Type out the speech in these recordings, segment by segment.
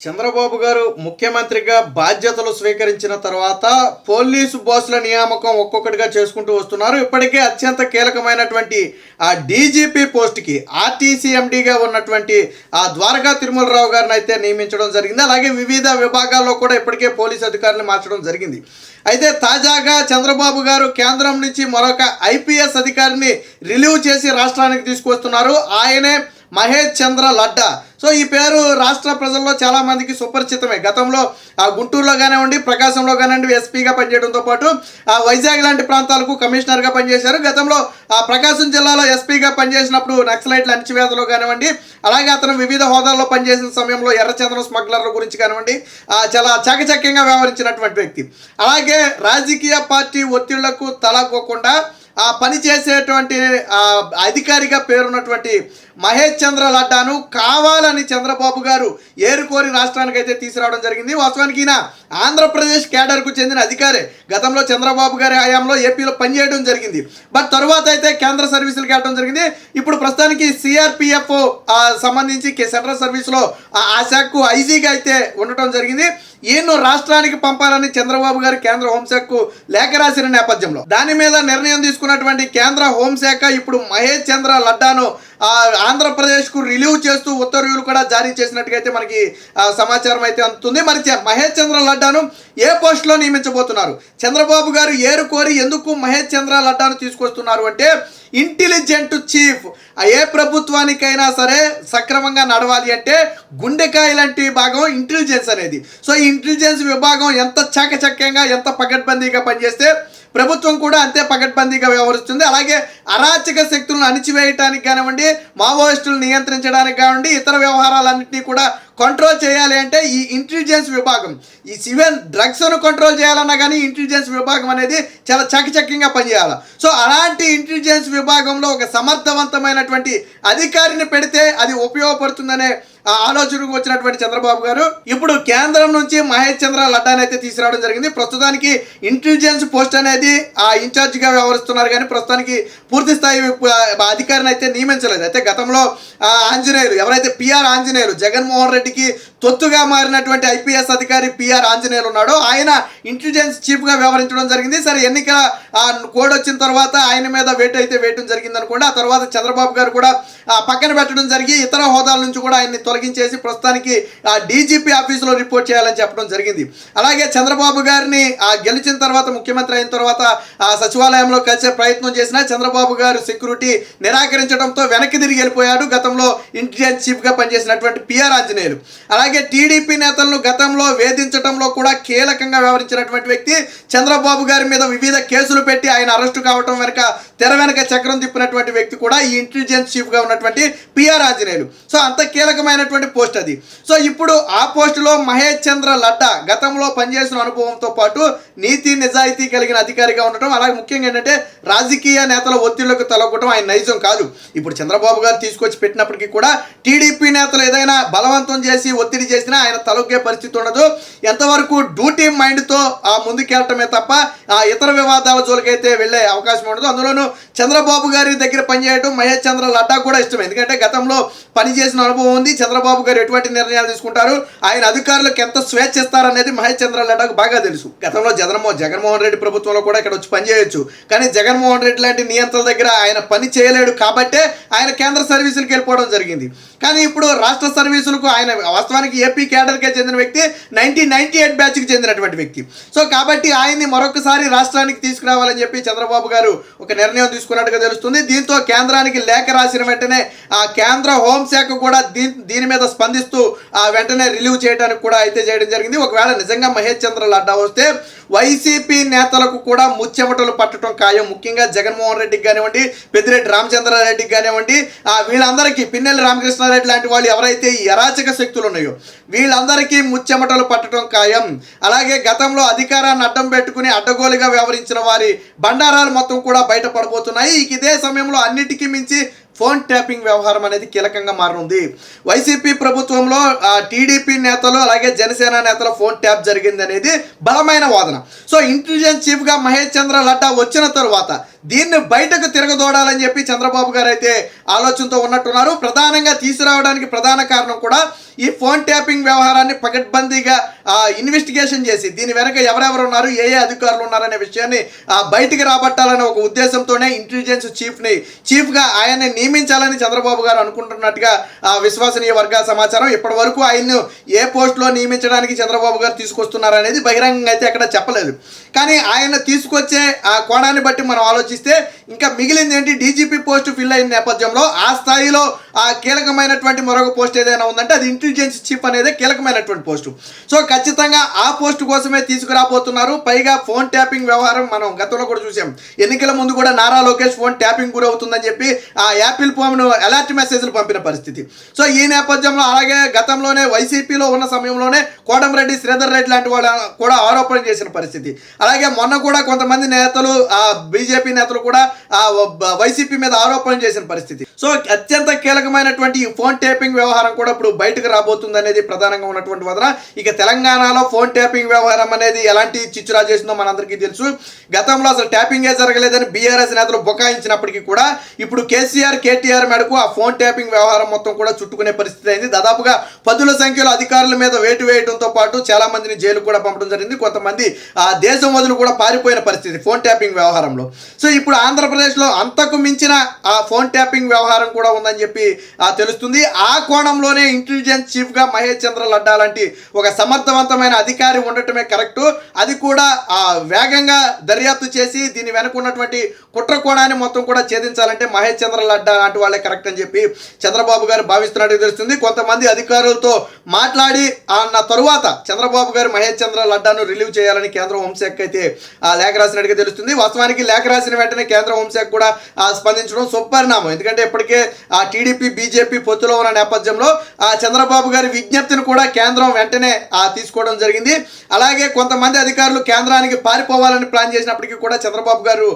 చంద్రబాబు గారు ముఖ్యమంత్రిగా బాధ్యతలు స్వీకరించిన తర్వాత పోలీసు బాసుల నియామకం ఒక్కొక్కటిగా చేసుకుంటూ వస్తున్నారు. ఇప్పటికే అత్యంత కీలకమైనటువంటి ఆ డీజీపీ పోస్ట్కి ఆర్టీసీ ఎండీగా ఉన్నటువంటి ఆ ద్వారకా తిరుమలరావు గారిని అయితే నియమించడం జరిగింది. అలాగే వివిధ విభాగాల్లో కూడా ఇప్పటికే పోలీసు అధికారులు మార్చడం జరిగింది. అయితే తాజాగా చంద్రబాబు గారు కేంద్రం నుంచి మరొక ఐపీఎస్ అధికారిని రిలీవ్ చేసి రాష్ట్రానికి తీసుకొస్తున్నారు ఆయనే మహేష్ చంద్ర లడ్డా. సో ఈ పేరు రాష్ట్ర ప్రజల్లో చాలామందికి సుపరిచితమే. గతంలో ఆ గుంటూరులో కానివ్వండి ప్రకాశంలో కానివ్వండి ఎస్పీగా పనిచేయడంతో పాటు ఆ వైజాగ్ లాంటి ప్రాంతాలకు కమిషనర్గా పనిచేశారు. గతంలో ఆ ప్రకాశం జిల్లాలో ఎస్పీగా పనిచేసినప్పుడు నక్సలైట్ల అణచివేతలో కానివ్వండి అలాగే అతను వివిధ హోదాల్లో పనిచేసిన సమయంలో ఎర్రచంద్రం స్మగ్లర్ల గురించి కానివ్వండి చాలా చాకచక్యంగా వ్యవహరించినటువంటి వ్యక్తి. అలాగే రాజకీయ పార్టీ ఒత్తిళ్ళకు తలకోకుండా ఆ పని చేసేటువంటి అధికారిగా పేరున్నటువంటి మహేష్ చంద్ర లడ్డాను కావాలని చంద్రబాబు గారు ఏరుకోరి రాష్ట్రానికి అయితే తీసుకురావడం జరిగింది. వాస్తవానికి ఈయన ఆంధ్రప్రదేశ్ కేడర్కు చెందిన అధికారే. గతంలో చంద్రబాబు గారి హయాంలో ఏపీలో పనిచేయడం జరిగింది. బట్ తరువాత అయితే కేంద్ర సర్వీసులకు వెళ్ళడం జరిగింది. ఇప్పుడు ప్రస్తుతానికి సిఆర్పిఎఫ్ సంబంధించి సెంట్రల్ సర్వీస్లో ఆ శాఖకు ఐజీగా అయితే ఉండటం జరిగింది. ఈయన్ను రాష్ట్రానికి పంపాలని చంద్రబాబు గారు కేంద్ర హోంశాఖకు లేఖ రాసిన నేపథ్యంలో. దాని మీద నిర్ణయం తీసుకున్నటువంటి కేంద్ర హోంశాఖ ఇప్పుడు మహేష్ చంద్ర లడ్డాను ఆంధ్రప్రదేశ్కు రిలీవ్ చేస్తూ ఉత్తర్వులు కూడా జారీ చేసినట్టుగా అయితే మనకి సమాచారం అయితే అందుతుంది. మరి మహేష్ చంద్ర లడ్డాను ఏ పోస్టులో నియమించబోతున్నారు? చంద్రబాబు గారు ఏరుకోరి ఎందుకు మహేష్ చంద్ర లడ్డాను తీసుకొస్తున్నారు అంటే ఇంటెలిజెంట్ చీఫ్ ఏ ప్రభుత్వానికైనా సరే సక్రమంగా నడవాలి అంటే గుండెకాయ లాంటి భాగం ఇంటెలిజెన్స్ అనేది. సో ఈ ఇంటెలిజెన్స్ విభాగం ఎంత చాకచక్యంగా ఎంత పకడ్బందీగా పనిచేస్తే ప్రభుత్వం కూడా అంతే పకడ్బందీగా వ్యవహరిస్తుంది. అలాగే అరాచక శక్తులను అణిచివేయటానికి కానివ్వండి మావోయిస్టులను నియంత్రించడానికి కానివ్వండి ఇతర వ్యవహారాలన్నింటినీ కూడా కంట్రోల్ చేయాలి అంటే ఈ ఇంటెలిజెన్స్ విభాగం. ఈ సివెన్ డ్రగ్స్ను కంట్రోల్ చేయాలన్నా కానీ ఇంటెలిజెన్స్ విభాగం అనేది చాలా చకచక్యంగా పనిచేయాలి. సో అలాంటి ఇంటెలిజెన్స్ విభాగంలో ఒక సమర్థవంతమైనటువంటి అధికారిని పెడితే అది ఉపయోగపడుతుందనే ఆ ఆలోచనకు వచ్చినటువంటి చంద్రబాబు గారు ఇప్పుడు కేంద్రం నుంచి మహేష్ చంద్ర లడ్డాని అయితే తీసుకురావడం జరిగింది. ప్రస్తుతానికి ఇంటెలిజెన్స్ పోస్ట్ అనేది ఆ ఇన్ఛార్జిగా వ్యవహరిస్తున్నారు కానీ ప్రస్తుతానికి పూర్తి స్థాయి అధికారిని అయితే నియమించలేదు. అయితే గతంలో ఆ, ఆంజనేయులు ఎవరైతే పిఆర్ ఆంజనేయులు జగన్మోహన్ రెడ్డికి తొత్తుగా మారినటువంటి ఐపీఎస్ అధికారి పిఆర్ ఆంజనేయులు ఉన్నాడో ఆయన ఇంటెలిజెన్స్ చీఫ్గా వ్యవహరించడం జరిగింది. సరే ఎన్నికల కోడ్ వచ్చిన తర్వాత ఆయన మీద వేటు అయితే వేయటం జరిగింది అనుకోండి ఆ తర్వాత చంద్రబాబు గారు కూడా ఆ, పక్కన పెట్టడం జరిగి ఇతర హోదాల నుంచి కూడా ఆయన్ని తొలగించేసి ప్రస్తుతానికి ఆ డీజీపీ ఆఫీసులో రిపోర్ట్ చేయాలని చెప్పడం జరిగింది. అలాగే చంద్రబాబు గారిని ఆ గెలిచిన తర్వాత ముఖ్యమంత్రి అయిన తర్వాత ఆ సచివాలయంలో కలిసే ప్రయత్నం చేసినా చంద్రబాబు గారు సెక్యూరిటీ నిరాకరించడంతో వెనక్కి తిరిగి వెళ్ళిపోయాడు. గతంలో ఇంటెలిజెన్స్ చీఫ్గా పనిచేసినటువంటి పిఆర్ ఆంజనేయులు. అలాగే టీడీపీ నేతలను గతంలో వేధించడంలో కూడా కీలకంగా వ్యవహరించినటువంటి వ్యక్తి చంద్రబాబు గారి మీద వివిధ కేసులు పెట్టి ఆయన అరెస్టు కావడం వెనక తెర వెనక చక్రం తిప్పినటువంటి వ్యక్తి కూడా ఈ ఇంటెలిజెన్స్ చీఫ్గా ఉన్నటువంటి పిఆర్ ఆంజనేయులు. సో అంత కీలకమైనటువంటి పోస్ట్ అది. సో ఇప్పుడు ఆ పోస్టులో మహేష్ చంద్ర లడ్డా గతంలో పనిచేసిన అనుభవంతో పాటు నీతి నిజాయితీ కలిగిన అధికారిగా ఉండటం అలాగే ముఖ్యంగా ఏంటంటే రాజకీయ నేతల ఒత్తిళ్ళకు తలొక్కటం ఆయన నైజం కాదు. ఇప్పుడు చంద్రబాబు గారు తీసుకొచ్చి పెట్టినప్పటికీ కూడా టీడీపీ నేతలు ఏదైనా బలవంతం చేసి ఒత్తిడి చేసినా ఆయన తలొగ్గే పరిస్థితి ఉండదు. ఎంతవరకు డ్యూటీ మైండ్తో ఆ ముందుకెళ్ళటమే తప్ప ఆ ఇతర వివాదాల జోలికైతే వెళ్ళే అవకాశం ఉండదు. అందులోనూ చంద్రబాబు గారి దగ్గర పనిచేయడం మహేష్ చంద్ర లడ్డా కూడా ఇష్టం. ఎందుకంటే గతంలో పనిచేసిన అనుభవం ఉంది. చంద్రబాబు గారు ఎటువంటి నిర్ణయాలు తీసుకుంటారు? ఆయన అధికారులకు ఎంత స్వేచ్ఛ ఇస్తారనేది మహేష్ చంద్ర లడ్డాకు బాగా తెలుసు. గతంలో జగన్మోహన్ జగన్మోహన్ రెడ్డి ప్రభుత్వంలో కూడా ఇక్కడ వచ్చి పనిచేయొచ్చు. కానీ జగన్మోహన్ రెడ్డి లాంటి నియంత్రణ దగ్గర ఆయన పని చేయలేడు కాబట్టే ఆయన కేంద్ర సర్వీసులకు వెళ్ళిపోవడం జరిగింది. కానీ ఇప్పుడు రాష్ట్ర సర్వీసులకు ఆయన వాస్తవానికి ఏపీ కేడర్కే చెందిన వ్యక్తి నైన్టీన్ నైన్టీ ఎయిట్ బ్యాచ్కి చెందినటువంటి వ్యక్తి. సో కాబట్టి ఆయన్ని మరొకసారి రాష్ట్రానికి తీసుకురావాలని చెప్పి చంద్రబాబు గారు ఒక నిర్ణయం తీసుకున్నట్టుగా తెలుస్తుంది. దీంతో కేంద్రానికి లేఖ రాసిన వెంటనే ఆ కేంద్ర హోంశాఖ కూడా దీని దీని మీద స్పందిస్తూ ఆ వెంటనే రిలీవ్ చేయడానికి కూడా అయితే చేయడం జరిగింది. ఒకవేళ నిజంగా మహేష్ చంద్ర లడ్డా వస్తే వైసీపీ నేతలకు కూడా ముచ్చెమటలు పట్టడం ఖాయం. ముఖ్యంగా జగన్మోహన్ రెడ్డికి కానివ్వండి పెద్దిరెడ్డి రామచంద్రారెడ్డికి కానివ్వండి ఆ వీళ్ళందరికీ పిన్నెల్లి రామకృష్ణారెడ్డి లాంటి వాళ్ళు ఎవరైతే ఈ అరాచక శక్తులు ఉన్నాయో వీళ్ళందరికీ ముచ్చెమటలు పట్టడం ఖాయం. అలాగే గతంలో అధికారాన్ని అడ్డం పెట్టుకుని అడ్డగోలుగా వ్యవహరించిన వారి బండారాలు మొత్తం కూడా బయటపడుతుంది ఇక ఇదే సమయంలో అన్నిటికీ మించి ఫోన్ ట్యాపింగ్ వ్యవహారం అనేది కీలకంగా మారనుంది. వైసీపీ ప్రభుత్వంలో టీడీపీ నేతలు అలాగే జనసేన నేతల ఫోన్ ట్యాప్ జరిగింది అనేది బలమైన వాదన. సో ఇంటెలిజెన్స్ చీఫ్గా మహేష్ చంద్ర లడ్డా వచ్చిన తరువాత దీన్ని బయటకు తిరగదోడాలని చెప్పి చంద్రబాబు గారు అయితే ఆలోచనతో ఉన్నట్టున్నారు. ప్రధానంగా తీసుకురావడానికి ప్రధాన కారణం కూడా ఈ ఫోన్ ట్యాపింగ్ వ్యవహారాన్ని పకడ్బందీగా ఇన్వెస్టిగేషన్ చేసి దీని వెనక ఎవరెవరు ఉన్నారు ఏ ఏ అధికారులు ఉన్నారనే విషయాన్ని బయటికి రాబట్టాలనే ఒక ఉద్దేశంతోనే ఇంటెలిజెన్స్ చీఫ్ని చీఫ్గా ఆయన్ని నియమించాలని చంద్రబాబు గారు అనుకుంటున్నట్టుగా ఆ, విశ్వసనీయ వర్గాల సమాచారం. ఇప్పటి వరకు ఆయన్ను ఏ పోస్టులో నియమించడానికి చంద్రబాబు గారు తీసుకొస్తున్నారనేది బహిరంగంగా అయితే ఎక్కడ చెప్పలేదు. కానీ ఆయన తీసుకొచ్చే ఆ కోణాన్ని బట్టి మనం ఆలోచిస్తే ఇంకా మిగిలింది ఏంటి? డీజీపీ పోస్ట్ ఫిల్ అయిన నేపథ్యంలో ఆ స్థాయిలో ఆ కీలకమైనటువంటి మరొక పోస్ట్ ఏదైనా ఉందంటే అది ఇంటెలిజెన్స్ చీఫ్ అనేది కీలకమైనటువంటి పోస్టు సో ఖచ్చితంగా ఆ పోస్ట్ కోసమే తీసుకురాబోతున్నారు. పైగా ఫోన్ ట్యాపింగ్ వ్యవహారం మనం గతంలో కూడా చూసాం. ఎన్నికల ముందు కూడా నారా లోకేష్ ఫోన్ ట్యాపింగ్ గురవుతుందని చెప్పి ఆ యాపిల్ ఫోన్ అలర్ట్ మెసేజ్లు పంపిన పరిస్థితి. సో ఈ నేపథ్యంలో అలాగే గతంలోనే వైసీపీలో ఉన్న సమయంలోనే కోటంరెడ్డి శ్రీధర్ రెడ్డి లాంటి వాళ్ళు కూడా ఆరోపణ చేసిన పరిస్థితి. అలాగే మొన్న కూడా కొంతమంది నేతలు ఆ బీజేపీ నేతలు కూడా ఆ వైసీపీ మీద ఆరోపణ చేసిన పరిస్థితి. సో అత్యంత కీలక కీలకమైనటువంటి ఈ ఫోన్ ట్యాపింగ్ వ్యవహారం కూడా ఇప్పుడు బయటకు రాబోతుంది అనేది ప్రధానంగా ఉన్నటువంటి వదన. ఇక తెలంగాణలో ఫోన్ ట్యాపింగ్ వ్యవహారం అనేది ఎలాంటి చిచ్చురా చేసిందో మనందరికీ తెలుసు. గతంలో అసలు ట్యాపింగే జరగలేదని బీఆర్ఎస్ నేతలు బొకాయించినప్పటికీ కూడా ఇప్పుడు కేసీఆర్ కేటీఆర్ మేడకు ఆ ఫోన్ ట్యాపింగ్ వ్యవహారం మొత్తం కూడా చుట్టుకునే పరిస్థితి అయింది. దాదాపుగా పదుల సంఖ్యలో అధికారుల మీద వేటు వేయడంతో పాటు చాలా మందిని జైలు కూడా పంపడం జరిగింది. కొంతమంది ఆ దేశం వదులు కూడా పారిపోయిన పరిస్థితి ఫోన్ ట్యాపింగ్ వ్యవహారంలో. సో ఇప్పుడు ఆంధ్రప్రదేశ్లో అంతకు మించిన ఆ ఫోన్ ట్యాపింగ్ వ్యవహారం కూడా ఉందని చెప్పి తెలుస్తుంది. ఆ కోణంలోనే ఇంటెలిజెన్స్ చీఫ్గా మహేష్ చంద్ర లడ్డా లాంటి ఒక సమర్థవంతమైన అధికారి ఉండటమే కరెక్టు. అది కూడా ఆ, వేగంగా దర్యాప్తు చేసి దీని వెనక ఉన్నటువంటి కుట్ర కోణాన్ని మొత్తం కూడా ఛేదించాలంటే మహేష్ చంద్ర లడ్డా లాంటి వాళ్ళే కరెక్ట్ అని చెప్పి చంద్రబాబు గారు భావిస్తున్నట్టు తెలుస్తుంది. కొంతమంది అధికారులతో మాట్లాడి అన్న తరువాత చంద్రబాబు గారు మహేష్ చంద్ర లడ్డాను రిలీవ్ చేయాలని కేంద్ర హోంశాఖ అయితే ఆ లేఖ రాసినట్టుగా తెలుస్తుంది. వాస్తవానికి లేఖ రాసిన వెంటనే కేంద్ర హోంశాఖ కూడా స్పందించడం సుపరిణామం ఎందుకంటే ఇప్పటికే ఆ టీడీపీ బీజేపీ పొత్తులో ఉన్న నేపథ్యంలో ఆ చంద్రబాబు గారి విజ్ఞప్తిని కూడా కేంద్రం వెంటనే తీసుకోవడం జరిగింది. అలాగే కొంతమంది అధికారులు కేంద్రానికి పారిపోవాలని ప్లాన్ చేసినప్పటికీ కూడా చంద్రబాబు గారు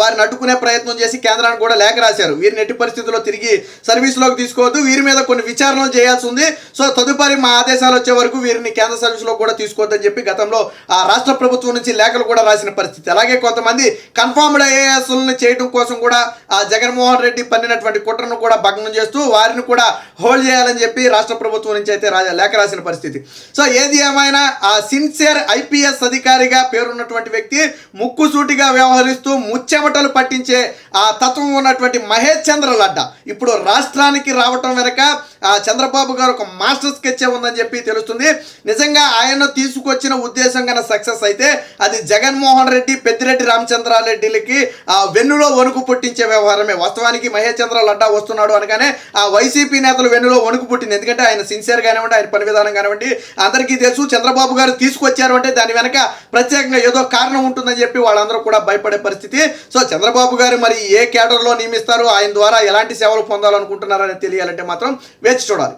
వారిని అడ్డుకునే ప్రయత్నం చేసి కేంద్రానికి కూడా లేఖ రాశారు. వీరిని ఎట్టి పరిస్థితుల్లో తిరిగి సర్వీస్లోకి తీసుకోవద్దు. వీరి మీద కొన్ని విచారణలు చేయాల్సి ఉంది. సో తదుపరి మా ఆదేశాలు వచ్చే వరకు వీరిని కేంద్ర సర్వీస్లో కూడా తీసుకోవద్దని చెప్పి గతంలో ఆ రాష్ట్ర ప్రభుత్వం నుంచి లేఖలు కూడా రాసిన పరిస్థితి. అలాగే కొంతమంది కన్ఫర్మ్డ్ ఐఏఎస్లను చేయడం కోసం కూడా ఆ జగన్మోహన్ రెడ్డి పన్నినటువంటి కుట్రను కూడా భగ్నం చేస్తూ వారిని కూడా హోల్డ్ చేయాలని చెప్పి రాష్ట్ర ప్రభుత్వం నుంచి అయితే రాజా లేఖ రాసిన పరిస్థితి. సో ఏది ఏమైనా ఆ సిన్సియర్ ఐపీఎస్ అధికారిగా పేరున్నటువంటి వ్యక్తి ముక్కుసూటిగా వ్యవహరిస్తూ ముచ్చెమటలు పట్టించే ఆ తత్వం ఉన్నటువంటి మహేష్ చంద్ర లడ్డా. ఇప్పుడు రాష్ట్రానికి రావటం వెనక ఆ చంద్రబాబు గారు ఒక మాస్టర్ స్కెచ్ ఉందని చెప్పి తెలుస్తుంది. నిజంగా ఆయన తీసుకొచ్చిన ఉద్దేశం కన్నా సక్సెస్ అయితే అది జగన్మోహన్ రెడ్డి పెద్దిరెడ్డి రామచంద్రారెడ్డిలకి ఆ వెన్నులో వణుకు పుట్టించే వ్యవహారమే. వాస్తవానికి మహేష్ చంద్ర లడ్డా వస్తున్నాడు అనగానే ఆ వైసీపీ నేతలు వెన్నులో వణుకు పుట్టింది. ఎందుకంటే ఆయన సిన్సియర్ కానివ్వండి ఆయన పని విధానం కానివ్వండి అందరికీ తెలుసు చంద్రబాబు గారు తీసుకొచ్చారు అంటే దాని వెనక ప్రత్యేకంగా ఏదో కారణం ఉంటుందని చెప్పి వాళ్ళందరూ కూడా భయపడే పరిస్థితి. సో చంద్రబాబు గారు మరి ఏ కేటర్లో నియమిస్తారు ఆయన ద్వారా ఎలాంటి సేవలు పొందాలనుకుంటున్నారని తెలియాలంటే మాత్రం వేచి చూడాలి.